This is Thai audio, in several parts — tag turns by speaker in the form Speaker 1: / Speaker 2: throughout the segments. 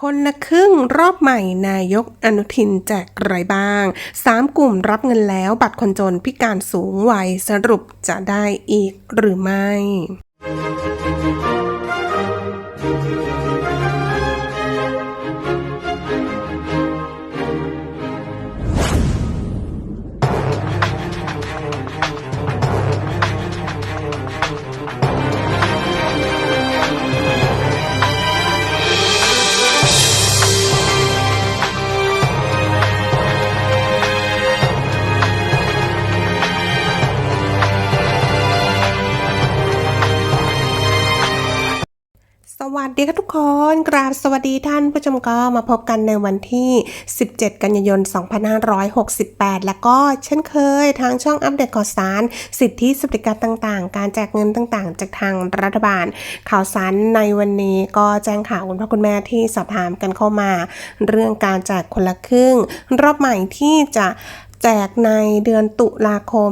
Speaker 1: คนละครึ่งรอบใหม่นายกอนุทินแจกไรบ้าง 3 กลุ่มรับเงินแล้วบัตรคนจนพิการสูงวัยสรุปจะได้อีกหรือไม่ วัสดีค่ะทุกคน กราบสวัสดีท่านผู้ชมก็มาพบกันในวันที่ 17 กันยายน 2568 แล้วก็เช่นเคยทางช่องอัปเดตข่าวสาร สิทธิสวัสดิการต่างๆ การแจกเงินต่างๆ จากทางรัฐบาล ข่าวสารในวันนี้ก็แจ้งข่าวคุณพ่อคุณแม่ที่สอบถามกันเข้ามา เรื่องการแจกคนละครึ่ง รอบใหม่ที่จะ แจกในเดือนตุลาคม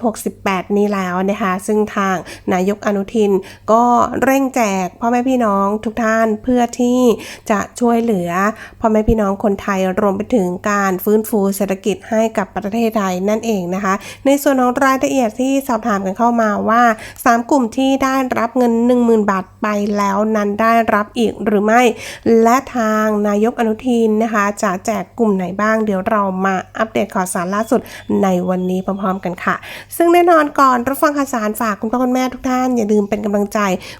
Speaker 1: 2568 นี้แล้วนะคะ ซึ่งทางนายกอนุทินก็เร่งแจกพ่อแม่พี่น้องทุกท่านเพื่อที่จะช่วยเหลือพ่อแม่พี่น้องคนไทยรวมไปถึงการฟื้นฟูเศรษฐกิจให้กับประเทศไทยนั่นเองนะคะ ในส่วนของรายละเอียดที่สอบถามกันเข้ามาว่า 3 กลุ่มที่ได้รับเงิน 10,000 บาทไปแล้วนั้นได้รับอีกหรือไม่ และทางนายกอนุทินนะคะ จะแจกกลุ่มไหนบ้างเดี๋ยวเรามาอัปเดตข่าวสารล่าสุดในวันนี้พร้อมๆกันค่ะ ซึ่งแน่นอนก่อนรับฟังข่าวสารฝากคุณพ่อคุณแม่ทุกท่าน อย่าลืมเป็นกำลังใจ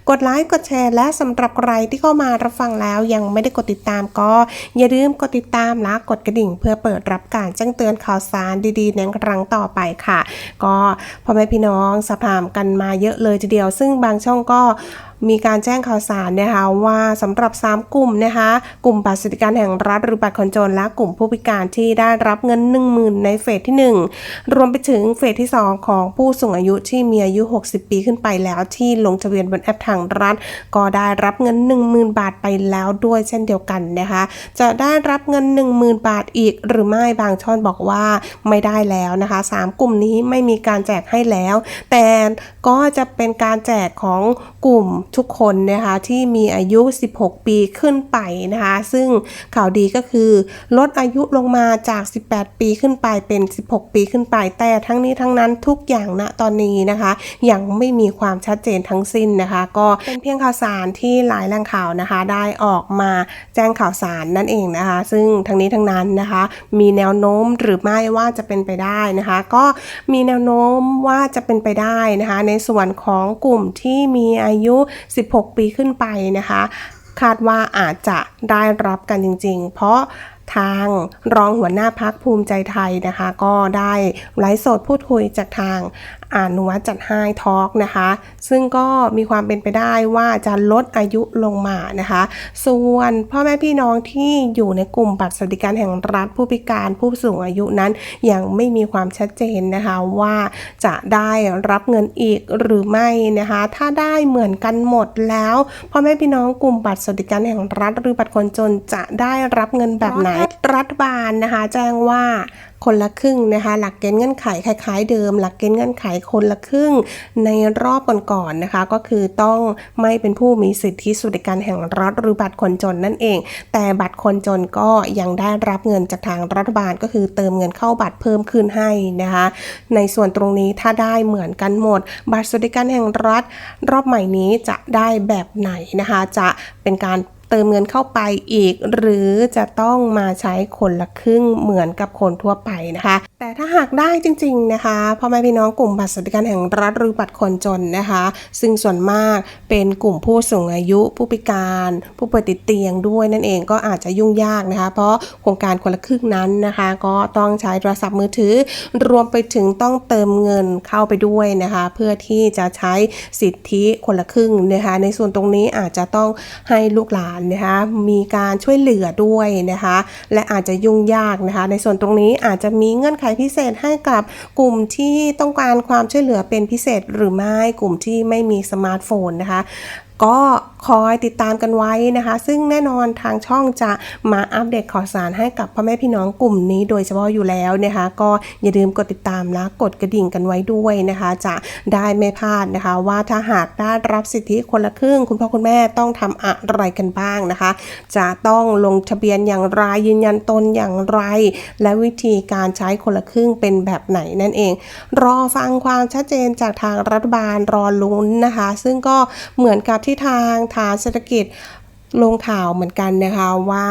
Speaker 1: กดไลค์กดแชร์ และสำหรับใครที่เข้ามารับฟังแล้วยังไม่ได้กดติดตามก็ อย่าลืมกดติดตามและกดกระดิ่ง เพื่อเปิดรับการแจ้งเตือนข่าวสารดีๆในครั้งต่อไปค่ะ ก็พ่อแม่พี่น้องสอบถามกันมาเยอะเลยทีเดียว ซึ่งบางช่องก็ มีการแจ้งข่าวสารนะคะว่าสำหรับ 3 กลุ่มนะคะกลุ่มบัตรสวัสดิการแห่งรัฐหรือบัตรคนจนและกลุ่มผู้พิการที่ได้รับเงิน 10,000 ในเฟสที่ 1 รวมไปถึงเฟสที่ 2 ของผู้สูงอายุที่มีอายุ 60 ปีขึ้นไปแล้วที่ลงทะเบียนบนแอปทางรัฐ ก็ได้รับเงิน 10,000 บาทไปแล้วด้วยเช่นเดียวกันนะคะจะได้รับเงิน 10,000 บาทอีก หรือไม่บางช่อนบอกว่าไม่ได้แล้วนะคะ 3 กลุ่มนี้ไม่มีการแจกให้แล้ว แต่ก็จะเป็นการแจกของกลุ่มทุกคนนะคะที่มีอายุ 16 ปีขึ้นไปนะคะซึ่งข่าวดีก็คือลดอายุลงมาจาก 18 ปีขึ้นไปเป็น 16 ปีขึ้นไป แต่ทั้งนี้ทั้งนั้นทุกอย่างณตอนนี้นะคะยังไม่มีความชัดเจนทั้งสิ้นนะคะ ก็เป็นเพียงข่าวสารที่หลายแหล่งข่าวนะคะได้ออกมาแจ้งข่าวสารนั่นเองนะคะ ซึ่งทั้งนี้ทั้งนั้นนะคะ มีแนวโน้มหรือไม่ว่าจะเป็นไปได้นะคะ ก็มีแนวโน้มว่าจะเป็นไปได้นะคะ ในส่วนของกลุ่มที่มีอายุ16 ปีขึ้นไปนะคะ คาดว่าอาจจะได้รับกันจริง ๆ เพราะทางรองหัวหน้าพักภูมิใจไทยนะคะ ก็ได้ไลฟ์สดพูดคุยจากทาง อานุวัฒน์จัดให้ทอล์กนะคะ ซึ่งก็มีความเป็นไปได้ว่าจะลดอายุลงมานะคะ ส่วนพ่อแม่พี่น้องที่อยู่ในกลุ่มบัตรสวัสดิการแห่งรัฐผู้พิการผู้สูงอายุนั้น ยังไม่มีความชัดเจนนะคะว่าจะได้รับเงินอีกหรือไม่นะคะ ถ้าได้เหมือนกันหมดแล้วพ่อแม่พี่น้องกลุ่มบัตรสวัสดิการแห่งรัฐหรือบัตรคนจนจะได้รับเงินแบบไหนรัฐบาลนะคะ แจ้งว่าคนละครึ่งนะคะ หลักเกณฑ์เงื่อนไขคล้ายๆเดิม หลักเกณฑ์เงื่อนไขคนละครึ่งในรอบก่อนๆนะคะ ก็คือต้องไม่เป็นผู้มีสิทธิสวัสดิการแห่งรัฐหรือบัตรคนจนนั่นเอง แต่บัตรคนจนก็ยังได้รับเงินจากทางรัฐบาลก็คือเติมเงินเข้าบัตรเพิ่มขึ้นให้นะคะ ในส่วนตรงนี้ถ้าได้เหมือนกันหมด บัตรสวัสดิการแห่งรัฐ รอบใหม่นี้จะได้แบบไหนนะคะ จะเป็นการ เติมเงินเข้าไปอีก หรือจะต้องมาใช้คนละครึ่งเหมือนกับคนทั่วไปนะคะแต่ถ้าหากได้จริงๆนะคะพ่อแม่พี่น้องกลุ่มบัตรสวัสดิการแห่งรัฐหรือบัตรคนจนนะคะ ซึ่งส่วนมากเป็นกลุ่มผู้สูงอายุ ผู้พิการ ผู้ป่วยติดเตียงด้วยนั่นเองก็อาจจะยุ่งยากนะคะ เพราะโครงการคนละครึ่งนั้นนะคะ ก็ต้องใช้โทรศัพท์มือถือ รวมไปถึงต้องเติมเงินเข้าไปด้วยนะคะ เพื่อที่จะใช้สิทธิคนละครึ่งนะคะ ในส่วนตรงนี้อาจจะต้องให้ลูกหลานนะคะมีการช่วยเหลือด้วยนะคะ และอาจจะยุ่งยากนะคะ ในส่วนตรงนี้อาจจะมีเงื่อนไขพิเศษให้กับกลุ่มที่ต้องการความช่วยเหลือเป็นพิเศษหรือไม่กลุ่มที่ไม่มีสมาร์ทโฟนนะคะ ก็ คอยติดตามกันไว้นะคะ ซึ่งแน่นอนทางช่องจะมาอัปเดตข่าวสารให้กับพ่อแม่พี่น้องกลุ่มนี้โดยเฉพาะอยู่แล้วนะคะ ก็อย่าลืมกดติดตามและกดกระดิ่งกันไว้ด้วยนะคะ จะได้ไม่พลาดนะคะ ว่าถ้าหากได้รับสิทธิคนละครึ่ง คุณพ่อคุณแม่ต้องทำอะไรกันบ้างนะคะ จะต้องลงทะเบียนอย่างไรยืนยันตนอย่างไร และวิธีการใช้คนละครึ่งเป็นแบบไหนนั่นเอง รอฟังความชัดเจนจากทางรัฐบาลรอลุ้นนะคะ ซึ่งก็เหมือนกับที่ทางฐานเศรษฐกิจลงข่าวเหมือนกันนะคะว่า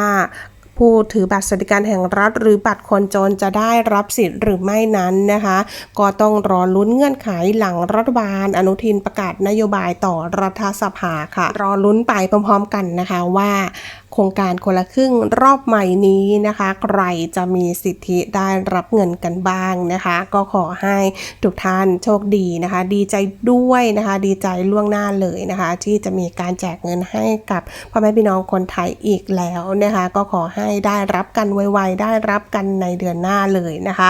Speaker 1: ผู้ถือบัตรสวัสดิการแห่งรัฐ หรือบัตรคนจนจะได้รับสิทธิ์หรือไม่นั้นนะคะ ก็ต้องรอลุ้นเงื่อนไขหลังรัฐบาล อนุทินประกาศนโยบายต่อรัฐสภาค่ะ รอลุ้นไปพร้อมๆกันนะคะว่า ครงการคนละครึ่งรอบใหม่นี้นะคะ ใครจะมีสิทธิได้รับเงินกันบ้างนะคะ ก็ขอให้ทุกท่านโชคดีนะคะ ดีใจด้วยนะคะ ดีใจล่วงหน้าเลยนะคะ ที่จะมีการแจกเงินให้กับพ่อแม่พี่น้องคนไทยอีกแล้วนะคะ ก็ขอให้ได้รับกันไวๆได้รับกันในเดือนหน้าเลยนะคะ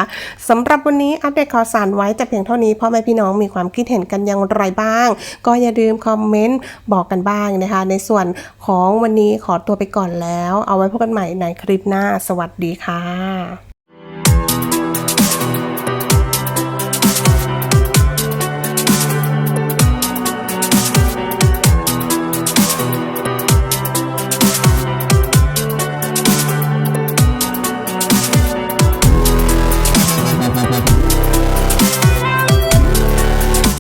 Speaker 1: สำหรับวันนี้อัปเดตข่าวสารไว้แต่เพียงเท่านี้พ่อแม่พี่น้องมีความคิดเห็นกันอย่างไรบ้าง ก็อย่าลืมคอมเมนต์บอกกันบ้างนะคะ ในส่วนของวันนี้ขอตัวไปก่อนแล้ว เอาไว้พบกันใหม่ในคลิปหน้า สวัสดีค่ะ